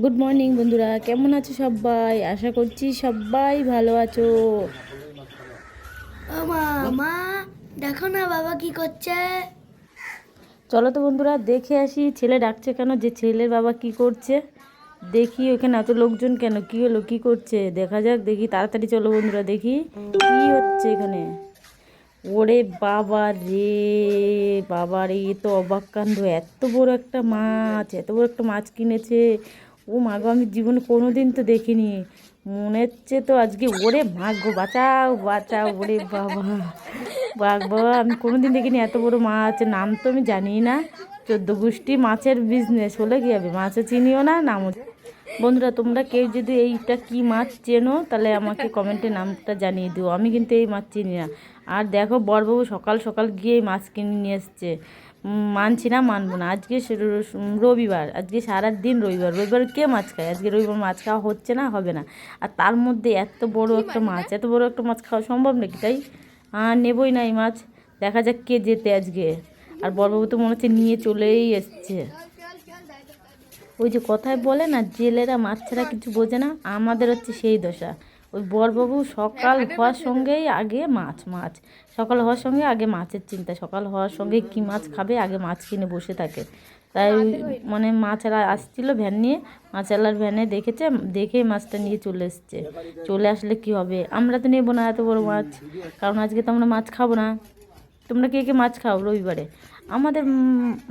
Good morning বন্ধুরা। কেমন আছো সবাই? আশা করছি সবাই ভালো আছো। মা দেখো না বাবা কি করছে। চলো তো বন্ধুরা দেখে আসি ছেলে ডাকছে কেন যে ছেলের বাবা কি করছে। দেখি ওখানে এত লোকজন কেন কি হলো কি করছে? দেখা যাক দেখি তাড়াতাড়ি চলো বন্ধুরা দেখি কি হচ্ছে এখানে। ওরে বাবা রে বাবা রে তো অবাক কাণ্ড। এত বড় একটা মাছ এত বড় একটা মাছ কিনেছে। ও মাগো আমি জীবনে কোনো দিন তো দেখিনি। মনে হচ্ছে তো আজকে ওরে মাগো বাঁচাও বাঁচাও, ওরে বাবা। বাঘ বাবা, আমি কোনোদিন দেখিনি, এত বড় মাছ। নাম তো আমি জানি না। চোদ্দ গোষ্ঠী মাছের বিজনেস হলে কী হবে? মাছও চিনিও না, নামও বন্ধুরা তোমরা কেউ যদি এইটা কি মাছ চেনো তাহলে আমাকে কমেন্টে নামটা জানিয়ে দিও। আমি কিন্তু এই মাছ চিনি না। আর দেখো বরবাবু সকাল সকাল গিয়ে এই মাছ কিনে নিয়ে এসছে। মানছি না মানবো না। আজকে রবিবার। আজকে সারা দিন রবিবার। রবিবার কে মাছ খায়? আজকে রবিবার মাছ খাওয়া হচ্ছে না হবে না। আর তার মধ্যে এত বড় একটা মাছ এত বড় একটা মাছ খাওয়া সম্ভব নাকি তাই? আর নেবই না এই মাছ। দেখা যাক কে যেতে আজকে। আর বরবাবু তো মনে হচ্ছে নিয়ে চলেই এসছে। ওই যে কথায় বলে না জেলেরা মাছ ছাড়া কিছু বোঝে না আমাদের হচ্ছে সেই দশা। ওই বরবাবু সকাল হওয়ার সঙ্গেই আগে মাছ মাছ। সকাল হওয়ার সঙ্গে আগে মাছের চিন্তা সকাল হওয়ার সঙ্গে কি মাছ খাবে আগে মাছ কিনে বসে থাকে। তাই মানে মাছেরা আসছিল ভ্যান নিয়ে মাছালার ভ্যানে দেখেছে দেখে মাছটা নিয়ে চলে এসছে। চলে আসলে কি হবে? আমরা তো নেব না এত বড় মাছ কারণ আজকে তো আমরা মাছ খাব না। তোমরা কে কে মাছ খাও রবিবারে? আমাদের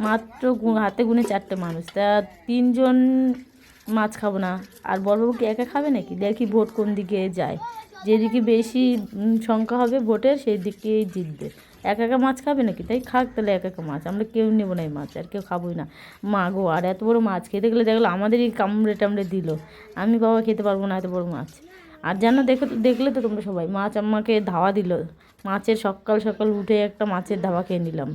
মাত্র হাতে গুনে চারটে মানুষ। তা তিনজন মাছ খাব না। আর বড়বাবু কি একা খাবে নাকি? দেখি ভোট কোন দিকে যায়। যেদিকে বেশি সংখ্যা হবে ভোটের সেই দিকেই জিতবে। একা একা মাছ খাবে নাকি? তাই খাক তাহলে একা একা মাছ। আমরা কেউ নেব না এই মাছ, আর কেউ খাবোই না। মা গো, আর এত বড় মাছ খেতে গেলে দেখল আমাদেরই কামড়ে টামড়ে দিল। আমি বাবা খেতে পারব না এত বড় মাছ। আর যেন দেখে, দেখলে তো তোমরা সবাই। মাছ আমাকে ধাওয়া দিল। মাছের সকাল সকাল উঠে একটা মাছের ধাওয়া খেয়ে নিলাম।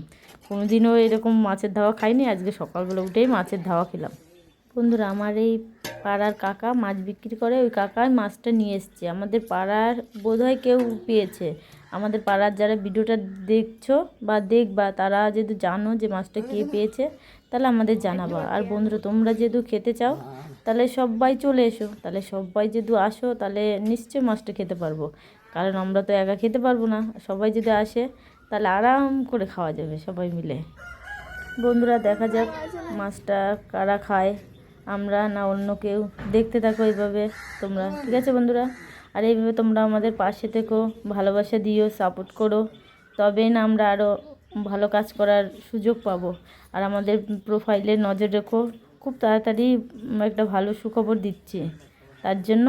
কোনোদিনও এরকম মাছের ধাওয়া খাইনি, আজকে সকালবেলা উঠেই মাছের ধাওয়া খেলাম। বন্ধুরা, আমার এই পাড়ার কাকা মাছ বিক্রি করে, ওই কাকাই মাছটা নিয়ে এসছে। আমাদের পাড়ার বোধহয় কেউ পেয়েছে। আমাদের পাড়ার যারা ভিডিওটা দেখছ বা দেখবা, তারা যদি জানো যে মাছটা কে পেয়েছে, তাহলে আমাদের জানাবা। আর বন্ধুরা, তোমরা যেহেতু খেতে চাও, তাহলে সবাই চলে এসো। তাহলে সবাই যদি আসো, তাহলে নিশ্চয়ই মাছটা খেতে পারব। কারণ আমরা তো একা খেতে পারব না। সবাই যদি আসে, তাহলে আরাম করে খাওয়া যাবে সবাই মিলে। বন্ধুরা, দেখা যাক মাছটা কারা খায়। আমরা না অন্য কেউ দেখতে থাকো এইভাবে, তোমরা। ঠিক আছে বন্ধুরা? আর এইভাবে তোমরা আমাদের পাশে থেকো, ভালোবাসা দিও সাপোর্ট করো। তবেই না আমরা আরও ভালো কাজ করার সুযোগ পাবো। আর আমাদের প্রোফাইলে নজর রেখো, খুব তাড়াতাড়ি একটা ভালো সুখবর দিচ্ছি। তার জন্য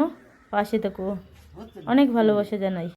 পাশে থেকো। অনেক ভালোবাসা জানাই।